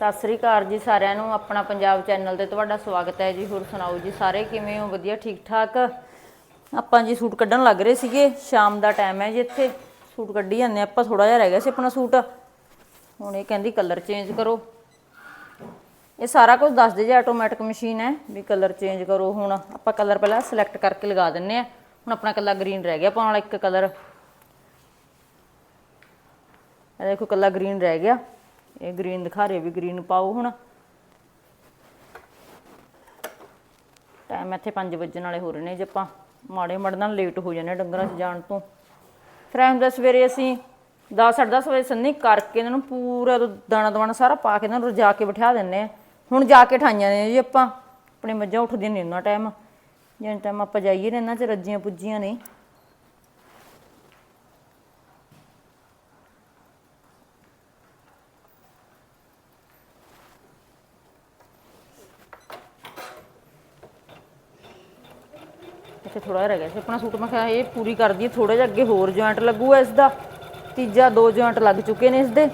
ਸਤਿ ਸ੍ਰੀ ਅਕਾਲ ਜੀ ਸਾਰਿਆਂ ਨੂੰ, ਆਪਣਾ ਪੰਜਾਬ ਚੈਨਲ ਤੇ ਤੁਹਾਡਾ ਸਵਾਗਤ ਹੈ ਜੀ। ਹੋਰ ਸੁਣਾਓ ਜੀ ਸਾਰੇ ਕਿਵੇਂ ਹੋ? ਵਧੀਆ ਠੀਕ ਠਾਕ ਆਪਾਂ ਜੀ ਸੂਟ ਕੱਢਣ ਲੱਗ ਰਹੇ ਸੀਗੇ, ਸ਼ਾਮ ਦਾ ਟਾਈਮ ਹੈ ਜੀ ਇੱਥੇ। ਸੂਟ ਕੱਢੀ ਜਾਂਦੇ ਆਪਾਂ ਥੋੜਾ ਜਿਹਾ ਰਹਿ ਗਿਆ ਸੀ ਆਪਣਾ ਸੂਟ। ਹੁਣ ਇਹ ਕਹਿੰਦੀ ਕਲਰ ਚੇਂਜ ਕਰੋ। ਇਹ ਸਾਰਾ ਕੁਝ ਦੱਸਦੇ ਜੀ ਆਟੋਮੈਟਿਕ ਮਸ਼ੀਨ ਹੈ ਵੀ ਕਲਰ ਚੇਂਜ ਕਰੋ ਹੁਣ। ਆਪਾਂ ਕਲਰ ਪਹਿਲਾਂ ਸਿਲੈਕਟ ਕਰਕੇ ਲਗਾ ਦਿੰਨੇ ਆ ਹੁਣ ਆਪਣਾ ਕੱਲਾ ਗ੍ਰੀਨ ਰਹਿ ਗਿਆ ਪਾਉਣ ਵਾਲਾ ਇੱਕ ਕਲਰ ਇਹ ਦੇਖੋ, ਕੱਲਾ ਗ੍ਰੀਨ ਰਹਿ ਗਿਆ। ਇਹ ਗ੍ਰੀਨ ਦਿਖਾ ਰਹੇ ਵੀ ਗ੍ਰੀਨ ਪਾਓ ਹੁਣ। ਟਾਈਮ ਇੱਥੇ 5 ਵਜੇ ਵਾਲੇ ਹੋ ਰਹੇ ਨੇ ਜੇ ਆਪਾਂ ਮਾੜੇ ਮੜ ਨਾਲ ਲੇਟ ਹੋ ਜਾਂਦੇ ਹਾਂ ਡੰਗਰਾਂ 'ਚ ਜਾਣ ਤੋਂ। ਫਿਰ ਐਂ ਹੁੰਦਾ ਸਵੇਰੇ ਅਸੀਂ 10 ਦਸ ਵਜੇ ਸੰਨੀ ਕਰਕੇ ਇਹਨਾਂ ਨੂੰ ਪੂਰਾ ਦਾਣਾ ਦਵਾਣਾ ਸਾਰਾ ਪਾ ਕੇ ਇਹਨਾਂ ਨੂੰ ਰਜਾ ਕੇ ਬਿਠਾ ਦਿੰਨੇ ਆ। ਹੁਣ ਜਾ ਕੇ ਠਾਈਆਂ ਨੇ ਜੀ ਆਪਾਂ, ਆਪਣੇ ਮੱਝਾਂ ਉੱਠਦੀਆਂ ਨਹੀਂ ਉਹਨਾਂ ਟਾਈਮ ਜਿੰਨ ਟਾਈਮ ਆਪਾਂ ਜਾਈਏ ਨੇ ਇਹਨਾਂ 'ਚ ਰੱਜੀਆਂ ਪੁੱਜੀਆਂ ਨਹੀਂ ਇੱਥੇ ਥੋੜਾ ਰਹਿ ਗਿਆ ਸੀ। ਆਪਣਾ ਸੂਟ ਮੈਂ ਕਿਹਾ ਇਹ ਪੂਰੀ ਕਰ ਦਈਏ ਥੋੜਾ ਜਿਹਾ ਅੱਗੇ ਹੋਰ ਜੁਆਇੰਟ ਲੱਗੂਗਾ ਇਸ ਦਾ ਤੀਜਾ ਦੋ ਜੁਆਇੰਟ ਲੱਗ ਚੁੱਕੇ ਨੇ ਇਸ ਦੇ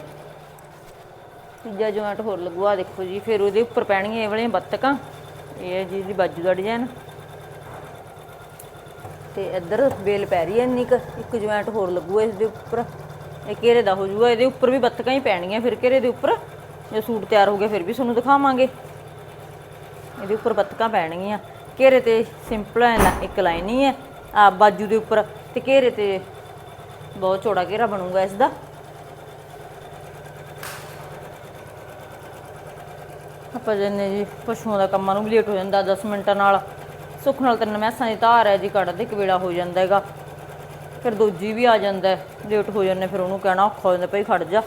ਤੀਜਾ ਜੁਆਇੰਟ ਹੋਰ ਲੱਗੂਗਾ ਦੇਖੋ ਜੀ, ਫਿਰ ਉਹਦੇ ਉੱਪਰ ਪੈਣਗੀਆਂ ਇਹ ਵਾਲੀਆਂ ਬੱਤਕਾਂ। ਇਹ ਹੈ ਜੀ ਦੀ ਬਾਜੂ ਦਾ ਡਿਜ਼ਾਈਨ ਤੇ ਇੱਧਰ ਬੇਲ ਪੈ ਰਹੀ ਹੈ ਇੰਨੀ ਕੁ, ਇੱਕ ਜੁਆਇੰਟ ਹੋਰ ਲੱਗੂਗਾ ਇਸ ਦੇ ਉੱਪਰ। ਇਹ ਘੇਰੇ ਦਾ ਹੋ ਜਾਊਗਾ। ਇਹਦੇ ਉੱਪਰ ਵੀ ਬੱਤਕਾਂ ਹੀ ਪੈਣਗੀਆਂ ਫਿਰ ਘੇਰੇ ਦੇ ਉੱਪਰ। ਜੇ ਸੂਟ ਤਿਆਰ ਹੋ ਗਿਆ ਫਿਰ ਵੀ ਤੁਹਾਨੂੰ ਦਿਖਾਵਾਂਗੇ। ਇਹਦੇ ਉੱਪਰ ਬੱਤਕਾਂ ਪੈਣਗੀਆਂ। ਘੇਰੇ ਤੇ ਸਿੰਪਲ ਹੈ ਨਾ, ਇੱਕ ਲਾਈਨ ਹੀ ਹੈ ਆ ਬਾਜੂ ਦੇ ਉੱਪਰ, ਤੇ ਘੇਰੇ ਤੇ ਬਹੁਤ ਚੌੜਾ ਘੇਰਾ ਬਣੂਗਾ ਇਸ ਦਾ ਆਪਾਂ ਜਨੇ ਜੀ ਪਸ਼ੂਆਂ ਦਾ ਕੰਮਾਂ ਨੂੰ ਵੀ ਲੇਟ ਹੋ ਜਾਂਦਾ 10 ਮਿੰਟਾਂ ਨਾਲ। ਸੁੱਖ ਨਾਲ ਤਿੰਨ ਮੈਸਾਂ ਦੀ ਧਾਰ ਹੈ ਜੀ ਕੱਢਦੇ ਕਵੇੜਾ ਹੋ ਜਾਂਦਾ ਹੈਗਾ। ਫਿਰ ਦੂਜੀ ਵੀ ਆ ਜਾਂਦਾ ਲੇਟ ਹੋ ਜਾਂਦੇ, ਫਿਰ ਉਹਨੂੰ ਕਹਿਣਾ ਔਖਾ ਹੋ ਜਾਂਦਾ, ਭਾਈ ਖੜ ਜਾ।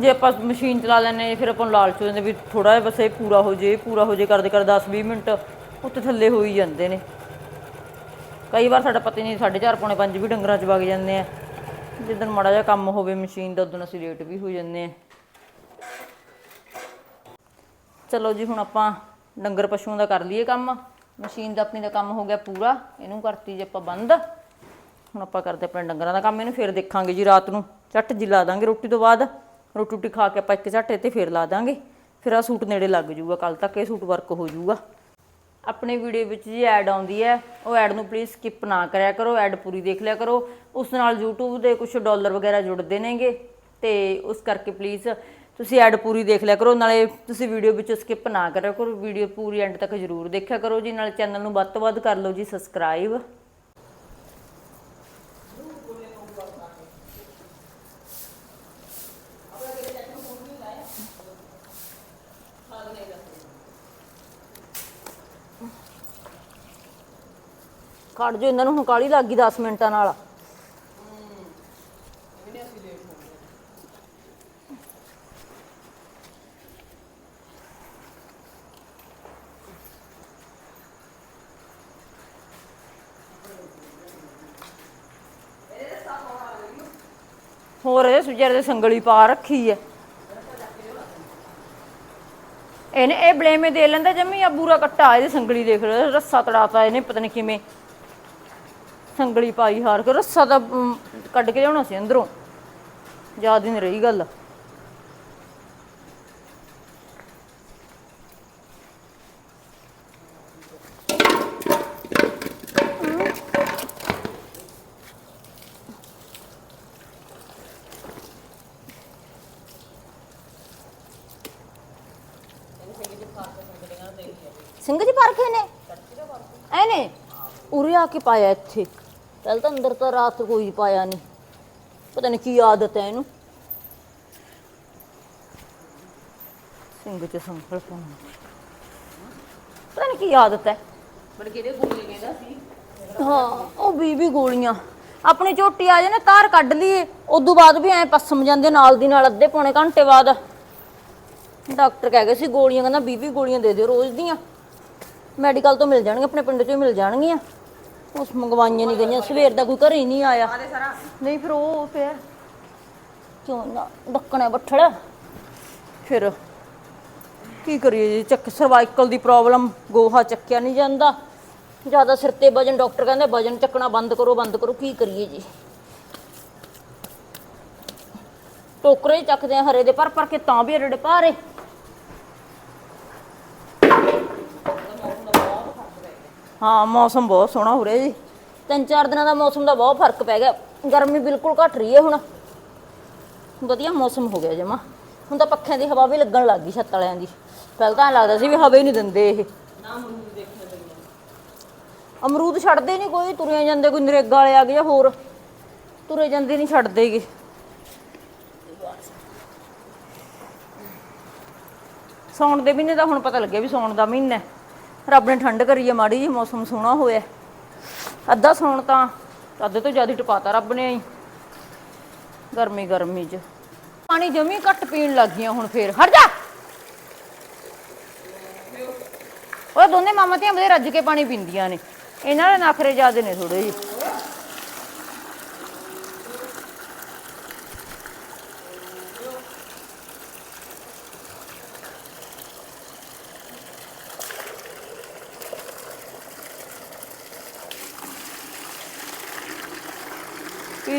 ਜੇ ਆਪਾਂ ਮਸ਼ੀਨ ਚਲਾ ਲੈਂਦੇ ਹਾਂ ਫਿਰ ਆਪਾਂ ਨੂੰ ਲਾਲਚ ਹੋ ਜਾਂਦਾ ਵੀ ਥੋੜਾ ਜਿਹਾ ਬਸ ਇਹ ਪੂਰਾ ਹੋ ਜੇ ਪੂਰਾ ਹੋ ਜੇ ਕਰਦੇ ਕਰ 10 20 ਮਿੰਟ। ਉੱਤੇ ਥੱਲੇ ਹੋ ਹੀ ਜਾਂਦੇ ਨੇ। ਕਈ ਵਾਰ ਸਾਡਾ ਪਤਾ ਹੀ ਨਹੀਂ 4:30 ਪੌਣੇ 5 ਵੀ ਡੰਗਰਾਂ 'ਚ ਵਗ ਜਾਂਦੇ ਆ। ਜਿੱਦਣ ਮਾੜਾ ਜਿਹਾ ਕੰਮ ਹੋਵੇ ਮਸ਼ੀਨ ਦਾ, ਉਦੋਂ ਅਸੀਂ ਲੇਟ ਵੀ ਹੋ ਜਾਂਦੇ ਆ। ਚਲੋ ਜੀ, ਹੁਣ ਆਪਾਂ ਡੰਗਰ ਪਸ਼ੂਆਂ ਦਾ ਕਰ ਲਈਏ ਕੰਮ। ਮਸ਼ੀਨ ਦਾ ਆਪਣੀ ਦਾ ਕੰਮ ਹੋ ਗਿਆ ਪੂਰਾ, ਇਹਨੂੰ ਕਰਤੀ ਜੇ ਆਪਾਂ ਬੰਦ। ਹੁਣ ਆਪਾਂ ਕਰਦੇ ਆਪਣੇ ਡੰਗਰਾਂ ਦਾ ਕੰਮ, ਇਹਨੂੰ ਫਿਰ ਦੇਖਾਂਗੇ ਜੀ ਰਾਤ ਨੂੰ। ਝੱਟ ਜੀ ਲਾ ਦਾਂਗੇ ਰੋਟੀ ਤੋਂ ਬਾਅਦ। ਰੋਟੀ ਰੋਟੀ ਖਾ ਕੇ ਆਪਾਂ ਇੱਕ ਝੱਟੇ ਤੇ ਫਿਰ ਲਾ ਦਾਂਗੇ। ਫਿਰ ਆ ਸੂਟ ਨੇੜੇ ਲੱਗ ਜਾਊਗਾ ਕੱਲ ਤੱਕ ਇਹ ਸੂਟ ਵਰਕ ਹੋ ਜਾਊਗਾ ਆਪਣੇ ਵੀਡੀਓ ਵਿੱਚ ਜੀ ਐਡ ਆਉਂਦੀ ਹੈ, ਉਹ ਐਡ ਨੂੰ ਪਲੀਜ਼ ਸਕਿਪ ਨਾ ਕਰਿਆ ਕਰੋ ਐਡ ਪੂਰੀ ਦੇਖ ਲਿਆ ਕਰੋ। ਉਸ ਨਾਲ YouTube ਦੇ ਕੁਝ ਡਾਲਰ ਵਗੈਰਾ ਜੁੜਦੇ ਨੇਗੇ, ਤੇ ਉਸ ਕਰਕੇ ਪਲੀਜ਼ ਤੁਸੀਂ ਐਡ ਪੂਰੀ ਦੇਖ ਲਿਆ ਕਰੋ। ਨਾਲੇ ਤੁਸੀਂ ਵੀਡੀਓ ਵਿੱਚ ਸਕਿਪ ਨਾ ਕਰਿਆ ਕਰੋ, ਵੀਡੀਓ ਪੂਰੀ ਐਂਡ ਤੱਕ ਜ਼ਰੂਰ ਦੇਖਿਆ ਕਰੋ ਜੀ। ਨਾਲੇ ਚੈਨਲ ਨੂੰ ਵੱਧ ਤੋਂ ਵੱਧ ਕਰ ਲਓ ਜੀ ਸਬਸਕ੍ਰਾਈਬ ਕੱਢ ਜੋ ਇਹਨਾਂ ਨੂੰ, ਹੁਣ ਕਾਲੀ ਲੱਗ ਗਈ 10 ਮਿੰਟਾਂ ਨਾਲ। ਹੋਰ ਇਹ ਸੁਜਰ ਦੇ ਸੰਗਲੀ ਪਾ ਰੱਖੀ ਐ। ਇਹਨੇ ਇਹ ਬਲੇਮੇ ਦੇ ਲੈਂਦਾ, ਜੰਮੀ ਆ, ਬੂਰਾ ਕੱਟਾ, ਇਹਦੇ ਸੰਗਲੀ ਦੇਖ ਲਓ ਰੱਸਾ ਤੜਾਤਾ ਇਹਨੇ, ਪਤਾ ਨਹੀਂ ਕਿਵੇਂ। ਸੰਗਲੀ ਪਾਈ ਹਾਰ ਕੇ ਰੱਸਾ ਅਮ, ਕੱਢ ਕੇ ਲਿਆਉਣਾ ਸੀ ਅੰਦਰੋਂ। ਯਾਦ ਹੀ ਨਹੀਂ ਰਹੀ ਗੱਲ। ਸਿੰਘ ਜੀ ਪਾਰਕੇ ਨੇ? ਐ ਨੇ ਉਰੇ ਆ ਕੇ ਪਾਇਆ ਇੱਥੇ। ਪਹਿਲਾਂ ਤਾਂ ਅੰਦਰ ਤਾਂ ਰਾਤ ਕੋਈ ਪਾਇਆ ਨਹੀਂ ਪਤਾ ਨਹੀਂ ਕੀ ਆਦਤ ਹੈ ਇਹਨੂੰ। ਸਿੰਘ ਚ ਸੰਖਲ ਪਾਉਣਾ। ਪਤਾ ਨਹੀਂ ਕੀ ਆਦਤ ਹੈ ਬੜ ਕਿਹਦੇ ਗੋਲੀ ਕਹਿੰਦਾ ਸੀ? ਹਾਂ ਉਹ ਵੀ ਗੋਲੀਆਂ। ਆਪਣੀ ਝੋਟੀ ਆ ਜਾਣੇ ਤਾਰ ਕੱਢ ਲਈਏ। ਉਦੋਂ ਬਾਅਦ ਵੀ ਐ ਪਸਮ ਜਾਂਦੇ ਨਾਲ ਦੀ ਨਾਲ ਅੱਧੇ ਪੌਣੇ ਘੰਟੇ ਬਾਅਦ। ਡਾਕਟਰ ਕਹਿ ਗਏ ਸੀ ਗੋਲੀਆਂ ਕਹਿੰਦਾ 20 20 ਗੋਲੀਆਂ ਦੇ ਦਿਓ ਰੋਜ਼ ਦੀਆਂ। ਮੈਡੀਕਲ ਤੋਂ ਮਿਲ ਜਾਣਗੀਆਂ ਆਪਣੇ ਪਿੰਡ ਚੋਂ ਮਿਲ ਜਾਣਗੀਆਂ। ਉਸ ਮੰਗਵਾਈਆਂ ਨਹੀਂ ਗਈਆਂ ਸਵੇਰ ਦਾ ਕੋਈ ਘਰੇ ਹੀ ਨਹੀਂ ਆਇਆ। ਨਹੀਂ ਫਿਰ ਉਹ ਫਿਰ? ਕਿਉਂ ਨਾ ਡੱਕਣਾ ਬੱਠੜ। ਫਿਰ ਕੀ ਕਰੀਏ ਜੀ ਚੱਕ ਸਰਵਾਈਕਲ ਦੀ ਪ੍ਰੋਬਲਮ ਗੋਹਾ ਚੱਕਿਆ ਨਹੀਂ ਜਾਂਦਾ। ਜ਼ਿਆਦਾ ਸਿਰ ਤੇ ਵਜਨ ਡਾਕਟਰ ਕਹਿੰਦੇ ਵਜਨ ਚੱਕਣਾ ਬੰਦ ਕਰੋ ਬੰਦ ਕਰੋ ਕੀ ਕਰੀਏ ਜੀ? ਟੋਕਰੇ ਚੱਕਦੇ ਆ ਹਰੇ ਦੇ ਪਰ ਪਰ ਕੇ ਤਾਂ ਵੀ ਏਡੇ ਭਾਰੇ ਹਾਂ, ਮੌਸਮ ਬਹੁਤ ਸੋਹਣਾ ਹੋ ਰਿਹਾ ਜੀ। ਤਿੰਨ ਚਾਰ ਦਿਨਾਂ ਦਾ ਮੌਸਮ ਦਾ ਬਹੁਤ ਫ਼ਰਕ ਪੈ ਗਿਆ। ਗਰਮੀ ਬਿਲਕੁਲ ਘਟ ਰਹੀ ਹੈ ਹੁਣ। ਵਧੀਆ ਮੌਸਮ ਹੋ ਗਿਆ ਜਮਾ। ਹੁਣ ਤਾਂ ਪੱਖਿਆਂ ਦੀ ਹਵਾ ਵੀ ਲੱਗਣ ਲੱਗ ਗਈ ਛੱਤ ਵਾਲਿਆਂ ਦੀ। ਪਹਿਲਾਂ ਤਾਂ ਐਂ ਲੱਗਦਾ ਸੀ ਵੀ ਹਵਾ ਹੀ ਨਹੀਂ ਦਿੰਦੇ ਇਹ। ਅਮਰੂਦ ਛੱਡਦੇ ਨਹੀਂ ਕੋਈ ਤੁਰਿਆ ਜਾਂਦੇ ਕੋਈ ਨਰੇਗਾ ਵਾਲੇ ਆ ਗਏ ਜਾਂ ਹੋਰ। ਤੁਰੇ ਜਾਂਦੇ ਨਹੀਂ ਛੱਡਦੇਗੇ ਸੌਣ ਦੇ ਮਹੀਨੇ ਦਾ ਹੁਣ ਪਤਾ ਲੱਗਿਆ ਵੀ ਸੌਣ ਦਾ ਮਹੀਨਾ ਹੈ। ਰੱਬ ਨੇ ਠੰਡ ਕਰੀ ਹੈ ਮਾੜੀ ਜੀ ਮੌਸਮ ਸੋਹਣਾ ਹੋਇਆ। ਅੱਧਾ ਸੌਣ ਤਾਂ ਅੱਧੇ ਤੋਂ ਜ਼ਿਆਦਾ ਟਪਾਤਾ ਰੱਬ ਨੇ ਆਈ। ਗਰਮੀ ਗਰਮੀ ਚ। ਪਾਣੀ ਜਮੀ ਘੱਟ ਪੀਣ ਲੱਗ ਗਈਆਂ ਹੁਣ ਫੇਰ। ਹਟ ਜਾ! ਉਹ ਦੋਨੇ ਮਾਮਾ ਧੀਆਂ ਬਦੇ ਰੱਜ ਕੇ ਪਾਣੀ ਪੀਂਦੀਆਂ ਨੇ। ਇਹਨਾਂ ਦੇ ਨਖਰੇ ਜ਼ਿਆਦੇ ਨੇ ਥੋੜੇ ਜਿਹੇ।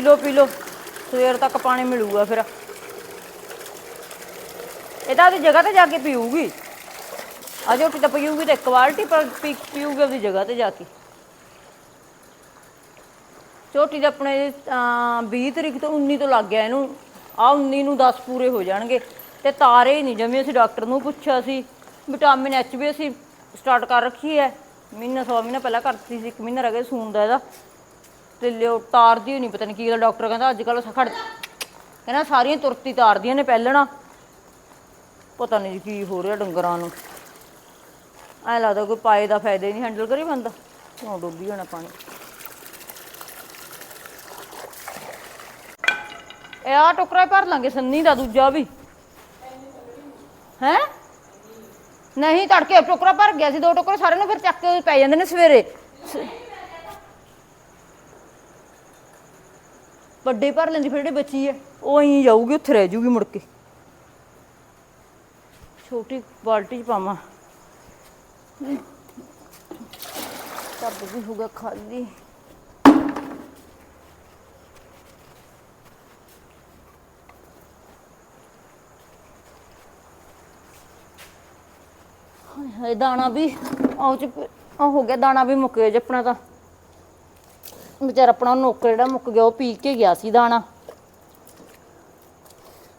ਪੀ ਪੀ ਲੋ ਸਵੇਰ ਤੱਕ ਪਾਣੀ ਮਿਲੂਗਾ ਫਿਰ। ਇਹ ਤਾਂ ਉਹਦੀ ਜਗ੍ਹਾ ਤੇ ਜਾ ਕੇ ਪੀਊਗੀ। ਆ ਝੋਟੀ ਤਾਂ ਪੀਊਗੀ ਤੇ ਇੱਕ ਬਾਲਟੀ ਪਰ ਪੀਊਗੀ ਉਹਦੀ ਜਗ੍ਹਾ ਤੇ ਜਾ ਕੇ। ਝੋਟੀ ਦੇ ਆਪਣੇ ਅਹ, 20 ਤਰੀਕ ਤੋਂ 19 ਤੋਂ ਲੱਗ ਗਿਆ ਇਹਨੂੰ। ਆ 19 ਨੂੰ 10 ਪੂਰੇ ਹੋ ਜਾਣਗੇ। ਤੇ ਤਾਰੇ ਹੀ ਨਹੀਂ ਜਮੇ। ਅਸੀਂ ਡਾਕਟਰ ਨੂੰ ਪੁੱਛਿਆ ਸੀ ਵਿਟਾਮਿਨ ਐਚ ਵੀ ਅਸੀਂ ਸਟਾਰਟ ਕਰ ਰੱਖੀ ਹੈ। ਮਹੀਨਾ ਸਵਾ ਮਹੀਨਾ ਪਹਿਲਾਂ ਕਰਤੀ ਸੀ। ਇੱਕ ਮਹੀਨਾ ਰਹਿ ਗਿਆ ਸੂਣ ਦਾ ਇਹਦਾ। ਤੇ ਲਿਓ, ਤਾਰਦੀ ਹੋਈ ਨਹੀਂ ਪਤਾ ਨਹੀਂ ਕੀ ਗੱਲ, ਡਾਕਟਰ ਕਹਿੰਦਾ, ਅੱਜ ਕੱਲ ਖੜ ਕਹਿੰਦਾ ਸਾਰੀਆਂ ਤੁਰਤੀ ਤਾਰਦੀਆਂ ਨੇ ਪਹਿਲਣਾ ਪਤਾ ਨਹੀਂ ਕੀ ਹੋ ਰਿਹਾ ਡੰਗਰਾਂ ਨੂੰ। ਐ ਲੱਗਦਾ ਕੋਈ ਪਾਏ ਦਾ ਫਾਇਦਾ ਹੀ ਨਹੀਂ, ਹੈਂਡਲ ਕਰੀ ਬੰਦਾ। ਕਿਉਂ ਡੁੱਬੀ ਜਾਣਾ ਪਾਣੀ? ਇਹ ਆ ਟੋਕਰਾ ਭਰ ਲਾਂਗੇ, ਸੰਨੀ ਦਾ ਦੂਜਾ ਵੀ। ਹੈ? ਨਹੀਂ, ਤੜਕੇ ਟੋਕਰਾ ਭਰ ਗਿਆ ਸੀ, ਦੋ ਟੁਕਰੇ ਸਾਰਿਆਂ ਨੂੰ ਫਿਰ ਚੱਕ ਕੇ ਪੈ ਜਾਂਦੇ ਨੇ ਸਵੇਰੇ। ਵੱਡੇ ਭਰ ਲੈਂਦੀ, ਫਿਰ ਜਿਹੜੇ ਬੱਚੀ ਹੈ ਉਹ ਐਂ ਜਾਊਗੀ, ਉੱਥੇ ਰਹਿ ਜੂਗੀ ਮੁੜ ਕੇ। ਛੋਟੀ ਬਾਲਟੀ ਚ ਪਾਵਾਂ। ਟੱਬ ਵੀ ਹੋਗਾ ਖਾਲੀ। ਹਾਏ ਦਾਣਾ ਵੀ ਆਉ ਚ ਆ ਹੋ ਗਿਆ, ਦਾਣਾ ਵੀ ਮੁੱਕ ਗਿਆ ਜੀ ਆਪਣਾ ਤਾਂ। ਵਿਚਾਰਾ ਆਪਣਾ ਨੌਕਰ ਜਿਹੜਾ ਮੁੱਕ ਗਿਆ, ਉਹ ਪੀ ਕੇ ਗਿਆ ਸੀ ਦਾਣਾ।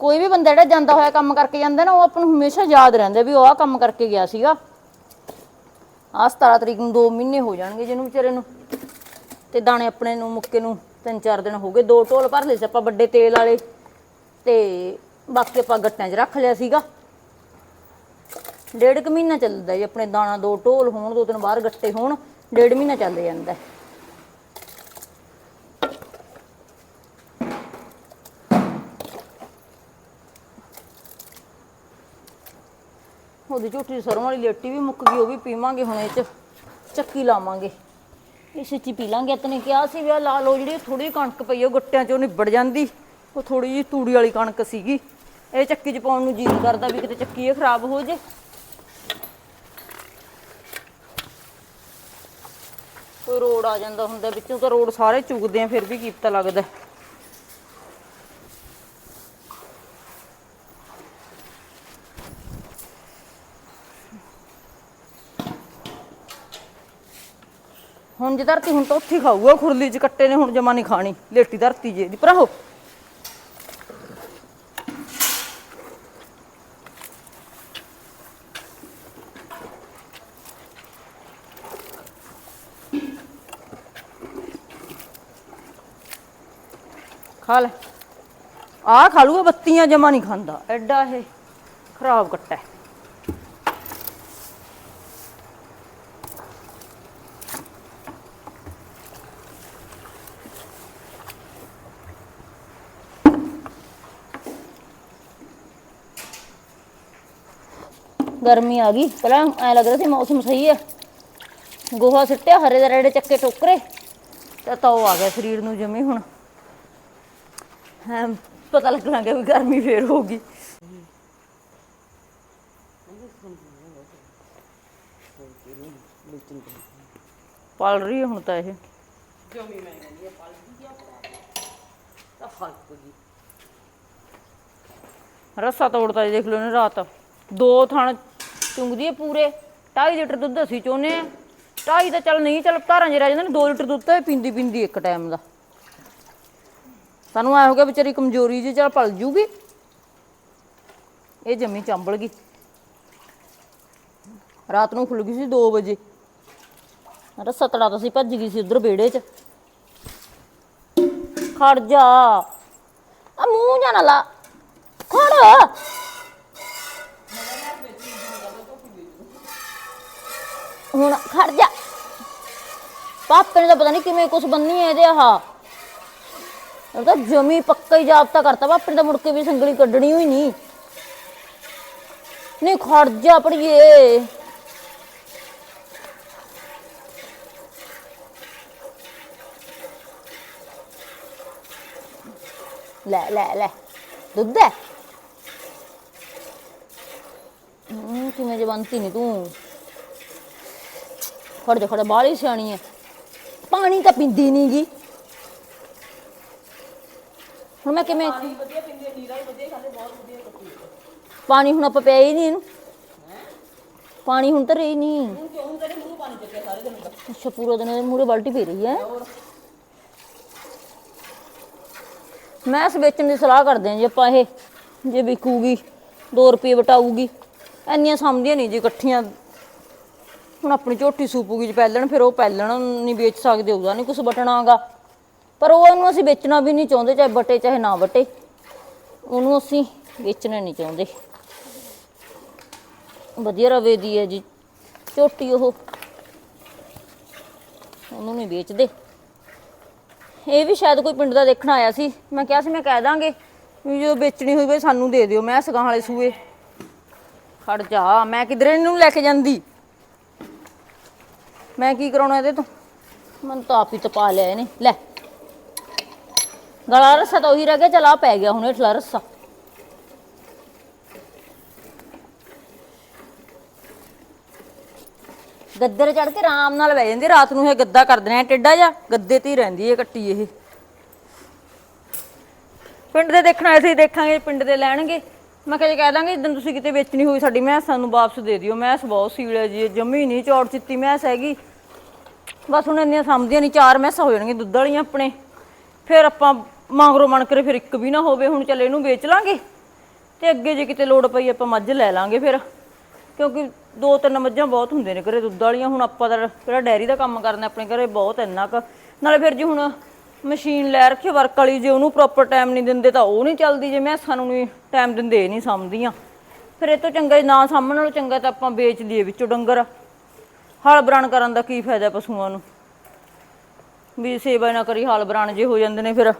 ਕੋਈ ਵੀ ਬੰਦਾ ਜਿਹੜਾ ਜਾਂਦਾ ਹੋਇਆ ਕੰਮ ਕਰਕੇ ਜਾਂਦਾ ਨਾ, ਉਹ ਆਪਾਂ ਨੂੰ ਹਮੇਸ਼ਾ ਯਾਦ ਰਹਿੰਦਾ ਵੀ ਉਹ ਆਹ ਕੰਮ ਕਰਕੇ ਗਿਆ ਸੀਗਾ। ਆਹ 17 ਤਰੀਕ ਨੂੰ 2 ਮਹੀਨੇ ਹੋ ਜਾਣਗੇ ਜਿਹਨੂੰ ਵਿਚਾਰੇ ਨੂੰ। ਤੇ ਦਾਣੇ ਆਪਣੇ ਨੂੰ, ਮੁੱਕੇ ਨੂੰ ਤਿੰਨ ਚਾਰ ਦਿਨ ਹੋ ਗਏ, ਦੋ ਢੋਲ ਭਰ ਲਏ ਸੀ ਆਪਾਂ ਵੱਡੇ ਤੇਲ ਵਾਲੇ। ਤੇ ਬਾਕੀ ਆਪਾਂ ਗੱਟਾਂ 'ਚ ਰੱਖ ਲਿਆ ਸੀਗਾ। ਡੇਢ ਕੁ ਮਹੀਨਾ ਚੱਲਦਾ ਜੀ, ਆਪਣੇ ਦਾਣਾ ਦੋ ਢੋਲ ਹੋਣ, ਦੋ ਦਿਨ ਬਾਹਰ ਗੱਟੇ ਹੋਣ, ਡੇਢ ਮਹੀਨਾ ਚੱਲ ਜਾਂਦਾ। ਉਹਦੀ ਝੋਟੀ ਸਰੋਂ ਵਾਲੀ ਲੇਟੀ ਵੀ ਮੁੱਕ ਗਈ, ਉਹ ਵੀ ਪੀਵਾਂਗੇ ਹੁਣ ਇਹ ਚ, ਚੱਕੀ ਲਾਵਾਂਗੇ। ਇਸ ਚ ਪੀ ਲਾਂਗੇ ਇਤਨੇ ਕਿਹਾ ਸੀ ਵੀ ਆਹ ਲਾ ਲੋ ਜਿਹੜੀ ਥੋੜੀ ਕਣਕ ਪਈ ਉਹ ਗੱਟਿਆਂ ਚੋਂ ਨਿਬੜ ਜਾਂਦੀ। ਉਹ ਥੋੜੀ ਜਿਹੀ ਤੂੜੀ ਵਾਲੀ ਕਣਕ ਸੀਗੀ। ਇਹ ਚੱਕੀ ਚ ਪਾਉਣ ਨੂੰ ਜੀ ਕਰਦਾ ਵੀ ਕਿਤੇ ਚੱਕੀ ਇਹ ਖਰਾਬ ਹੋ ਜੇ। ਕੋਈ ਰੋਡ ਆ ਜਾਂਦਾ ਹੁੰਦਾ, ਵਿੱਚੋਂ ਤਾਂ ਰੋਡ ਸਾਰੇ ਚੁਗਦੇ ਆ, ਫਿਰ ਵੀ ਕੀਪਤਾ ਲੱਗਦਾ। ਹੁਣ ਜੇ ਧਰਤੀ ਹੁਣ ਤਾਂ ਉੱਥੇ ਹੀ ਖਾਊਗਾ, ਖੁਰਲੀ ਚ ਕੱਟੇ ਨੇ ਹੁਣ ਜਮਾ ਨਹੀਂ ਖਾਣੀ, ਲੇਟੀ ਧਰਤੀ ਜੇ ਦੀ। ਭਰਾਓ ਖਾ ਲੈ। ਆ ਖਾ ਲੂਗਾ ਬੱਤੀਆਂ ਜਮਾ ਨਹੀਂ ਖਾਂਦਾ। ਐਡਾ ਇਹ ਖਰਾਬ ਕੱਟਾ ਗਰਮੀ ਆ ਗਈ। ਪਹਿਲਾਂ ਐ ਲੱਗ ਰਿਹਾ ਸੀ ਮੌਸਮ ਸਹੀ ਹੈ ਗੋਹਾ ਸਿੱਟਿਆ, ਹਰੇ ਦੇ ਰੇੜੇ ਚੱਕੇ ਟੋਕਰੇ ਤੇ ਤਾਂ ਆ ਗਿਆ ਸਰੀਰ ਨੂੰ ਜਮੀ ਹੁਣ। ਹਾਂ, ਪਤਾ ਲੱਗ ਲਾਂਗਾ ਵੀ ਗਰਮੀ ਫੇਰ ਹੋਊਗੀ। ਪਲ ਰਹੀ ਹੁਣ ਤਾਂ ਇਹ। ਜਮੀ ਮੈਂ ਕਹਿੰਦੀ ਆ ਪਲ ਗਈ ਆ ਤਾਂ ਫਲਕ ਗਈ ਰੱਸਾ ਤੋੜਤਾ ਦੇਖ ਲਓ ਨੇ ਰਾਤ। ਦੋ ਥਣ ਚੁੰਗਦੀ ਹੈ ਪੂਰੇ। 2.5 ਲੀਟਰ ਦੁੱਧ ਅਸੀਂ ਚੋਨੇ ਆ। 2.5 ਤਾਂ ਚੱਲ ਨਹੀਂ, ਚੱਲ ਧਾਰਾਂ ਜੇ ਰਹਿ ਜਾਂਦਾ ਨੇ 2 ਲੀਟਰ ਦੁੱਧ ਤਾਂ ਇਹ ਪੀਂਦੀ ਪੀਂਦੀ ਇੱਕ ਟਾਈਮ ਦਾ। ਸਾਨੂੰ ਆਇਆ ਹੋ ਗਿਆ ਵਿਚਾਰੀ ਕਮਜ਼ੋਰੀ ਜੀ ਚੱਲ ਪਲ ਜੂਗੀ। ਇਹ ਜੰਮੀ ਚੰਬਲ ਗਈ। ਰਾਤ ਨੂੰ ਖੁੱਲ ਗਈ ਸੀ 2 ਵਜੇ। ਰੱਸਾ ਤਾਂ ਸੀ ਭੱਜ ਗਈ ਸੀ ਉਧਰ ਵਿਹੜੇ 'ਚ। ਖੜ ਜਾ। ਆ ਮੂੰਹ ਜਾ ਲਾ। ਖੜ। ਹੁਣ ਖੜ ਜਾ। ਪਾਪੇ ਨੇ ਤਾਂ ਪਤਾ ਨਹੀਂ ਕਿਵੇਂ ਕੁਛ ਬੰਨੀ ਹੈ ਇਹਦੇ ਆਹ। ਉਹ ਤਾਂ ਜਮੀ ਪੱਕਾ ਹੀ ਜਾਬਤਾ ਕਰਤਾ। ਪਾਪੇ ਨੇ ਤਾਂ ਮੁੜ ਕੇ ਵੀ ਸੰਗਲੀ ਕੱਢਣੀ ਹੋਈ ਨਹੀਂ ਨਹੀਂ ਖੜ ਜਾ ਪੜੀਏ ਲੈ ਲੈ ਲੈ। ਦੁੱਧ ਹੈ ਹੂੰ, ਕਿਵੇਂ ਜਵੰਤੀ ਨਹੀਂ ਤੂੰ। ਜਾ ਖੜ ਜਾ, ਬਾਹਲੀ ਸਿਆਣੀ ਹੈ ਪਾਣੀ ਤਾਂ ਪੀਂਦੀ ਨਹੀਂ ਗੀ। ਹੁਣ ਮੈਂ ਕਿਵੇਂ ਪਾਣੀ ਹੁਣ ਆਪਾਂ ਪਿਆ ਹੀ ਨਹੀਂ ਇਹਨੂੰ। ਪਾਣੀ ਹੁਣ ਤਾਂ ਰਹੀ ਨਹੀਂ ਅੱਛਾ ਪੂਰਾ ਦਿਨ ਮੂਰੇ ਬਾਲਟੀ ਪੀ ਰਹੀ ਹੈ ਮੈਂ ਇਸ ਵੇਚਣ ਦੀ ਸਲਾਹ ਕਰਦੇ ਹਾਂ ਜੇ ਆਪਾਂ ਇਹ। ਜੇ ਵਿਕੂਗੀ 2 ਰੁਪਏ ਵਟਾਊਗੀ। ਇੰਨੀਆਂ ਸਮਝਦੀਆਂ ਨਹੀਂ ਜੀ ਇਕੱਠੀਆਂ। ਹੁਣ ਆਪਣੀ ਝੋਟੀ ਸੂਪੂਗੀ ਜੇ ਪੈਲਣ ਫਿਰ ਉਹ ਪੈਲਣ ਨਹੀਂ ਵੇਚ ਸਕਦੇ, ਉਹਦਾ ਨਹੀਂ ਕੁਝ ਬਟਣਾਗਾ। ਪਰ ਉਹ ਉਹਨੂੰ ਅਸੀਂ ਵੇਚਣਾ ਵੀ ਨਹੀਂ ਚਾਹੁੰਦੇ, ਚਾਹੇ ਬਟੇ, ਚਾਹੇ ਨਾ ਬਟੇ। ਉਹਨੂੰ ਅਸੀਂ ਵੇਚਣਾ ਨਹੀਂ ਚਾਹੁੰਦੇ। ਵਧੀਆ ਰਵੇ ਦੀ ਹੈ ਜੀ ਝੋਟੀ ਉਹ। ਉਹਨੂੰ ਨਹੀਂ ਵੇਚਦੇ। ਇਹ ਵੀ ਸ਼ਾਇਦ ਕੋਈ ਪਿੰਡ ਦਾ ਦੇਖਣ ਆਇਆ ਸੀ। ਮੈਂ ਕਿਹਾ ਸੀ ਮੈਂ ਕਹਿ ਦਾਂਗੇ ਵੀ ਜੋ ਵੇਚਣੀ ਹੋਈ ਬਈ ਸਾਨੂੰ ਦੇ ਦਿਓ, ਮੈਂ ਸਗਾਂ ਵਾਲੇ ਸੂਏ। ਖੜ ਜਾ, ਮੈਂ ਕਿਧਰੇ ਇਹਨੂੰ ਲੈ ਕੇ ਜਾਂਦੀ। ਮੈਂ ਕੀ ਕਰਾਉਣਾ ਇਹਦੇ ਤੋਂ? ਮੈਨੂੰ ਤਾਂ ਆਪ ਹੀ ਤਪਾ ਲਿਆ ਇਹਨੇ। ਲੈ। ਗਲਾ ਰੱਸਾ ਤਾਂ ਉਹੀ ਰਹਿ ਗਿਆ, ਚਲਾ ਪੈ ਗਿਆ ਹੁਣ ਹੇਠਲਾ ਰੱਸਾ। ਗੱਦਰ ਚੜ ਕੇ ਆਰਾਮ ਨਾਲ ਬਹਿ ਜਾਂਦੀ, ਰਾਤ ਨੂੰ ਇਹ ਗੱਦਾ ਕਰ ਦੇਣਾ ਟੇਡਾ ਜਾ ਗੱਦੇ ਤੇ ਹੀ ਰਹਿੰਦੀ ਹੈ ਕੱਟੀ ਇਹ। ਪਿੰਡ ਦੇ ਦੇਖਣਾ ਅਸੀਂ ਦੇਖਾਂਗੇ, ਪਿੰਡ ਦੇ ਲੈਣਗੇ। ਮੈਂ ਕਿਹਾ ਜੇ ਕਹਿ ਦਾਂਗੇ ਜਦੋਂ ਤੁਸੀਂ ਕਿਤੇ ਵੇਚਣੀ ਹੋਈ ਸਾਡੀ ਮੈਂ ਸਾਨੂੰ ਵਾਪਸ ਦੇ ਦਿਓ ਮੈਂਸ ਬਹੁਤ ਸੀਲ ਹੈ ਜੀ ਇਹ ਜੰਮੀ ਨਹੀਂ ਚੌੜ ਚਿੱਤੀ ਮੈਂਸ ਹੈਗੀ। ਬਸ ਹੁਣ ਇੰਨੀਆਂ ਸਮਝਦੀਆਂ ਨਹੀਂ, ਚਾਰ ਮੈਸਾਂ ਹੋ ਜਾਣਗੀਆਂ ਦੁੱਧ ਵਾਲੀਆਂ ਆਪਣੇ। ਫਿਰ ਆਪਾਂ ਮੰਗਰੋ ਮਣ ਕਰੇ ਫਿਰ ਇੱਕ ਵੀ ਨਾ ਹੋਵੇ, ਹੁਣ ਚੱਲ ਇਹਨੂੰ ਵੇਚ ਲਾਂਗੇ। ਤੇ ਅੱਗੇ ਜੇ ਕਿਤੇ ਲੋੜ ਪਈ ਆਪਾਂ ਮੱਝ ਲੈ ਲਾਂਗੇ ਫਿਰ। ਕਿਉਂਕਿ ਦੋ ਤਿੰਨ ਮੱਝਾਂ ਬਹੁਤ ਹੁੰਦੇ ਨੇ ਘਰੇ, ਦੁੱਧ ਵਾਲੀਆਂ। ਹੁਣ ਆਪਾਂ ਤਾਂ ਜਿਹੜਾ ਡੈਰੀ ਦਾ ਕੰਮ ਕਰਨਾ ਆਪਣੇ ਘਰੇ ਬਹੁਤ ਇੰਨਾ ਕੁ। ਨਾਲੇ ਫਿਰ ਜੀ ਹੁਣ ਮਸ਼ੀਨ ਲੈ ਰੱਖੀ ਵਰਕ ਵਾਲੀ ਜੇ ਉਹਨੂੰ ਪ੍ਰੋਪਰ ਟਾਈਮ ਨਹੀਂ ਦਿੰਦੇ ਤਾਂ ਉਹ ਨਹੀਂ ਚੱਲਦੀ, ਜੇ ਮੈਂ ਸਾਨੂੰ ਨਹੀਂ ਟਾਈਮ ਦਿੰਦੇ, ਇਹ ਨਹੀਂ ਸਮਝਦੀਆਂ ਫਿਰ ਇਹ ਤੋਂ ਚੰਗਾ ਨਾ ਸਾਂਭਣ ਨਾਲੋਂ ਚੰਗਾ ਤਾਂ ਆਪਾਂ ਵੇਚ ਲਈਏ ਵਿੱਚੋਂ ਡੰਗਰ। ਹਾਲ ਬਰਾਨ ਕਰਨ ਦਾ ਕੀ ਫਾਇਦਾ ਪਸ਼ੂਆਂ ਨੂੰ? ਵੀ ਸੇਵਾ ਨਾ ਕਰੀ, ਹਾਲ ਬਰਾਨ ਜੇ ਹੋ ਜਾਂਦੇ ਨੇ ਫਿਰ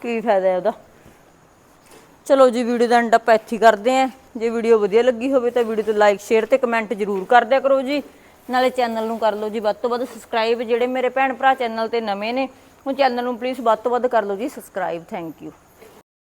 ਕੀ ਫਾਇਦਾ ਹੈ ਉਹਦਾ? ਚਲੋ ਜੀ ਵੀਡੀਓ ਦਾ ਐਂਡ ਆਪਾਂ ਇੱਥੇ ਕਰਦੇ ਆਂ ਜੇ ਵੀਡੀਓ ਵਧੀਆ ਲੱਗੀ ਹੋਵੇ ਤਾਂ ਵੀਡੀਓ ਤੇ ਲਾਈਕ ਸ਼ੇਅਰ ਤੇ ਕਮੈਂਟ ਜ਼ਰੂਰ ਕਰ ਦਿਆ ਕਰੋ ਜੀ। ਨਾਲੇ ਚੈਨਲ ਨੂੰ ਕਰ ਲਓ ਜੀ। ਵੱਧ ਤੋਂ ਵੱਧ ਸਬਸਕ੍ਰਾਈਬ ਜਿਹੜੇ ਮੇਰੇ ਭੈਣ ਭਰਾ ਚੈਨਲ ਤੇ ਨਵੇਂ ਨੇ ਹੁਣ ਚੈਨਲ ਨੂੰ ਪਲੀਜ਼ ਵੱਧ ਤੋਂ ਵੱਧ ਕਰ ਲਓ ਜੀ ਸਬਸਕ੍ਰਾਈਬ ਥੈਂਕ ਯੂ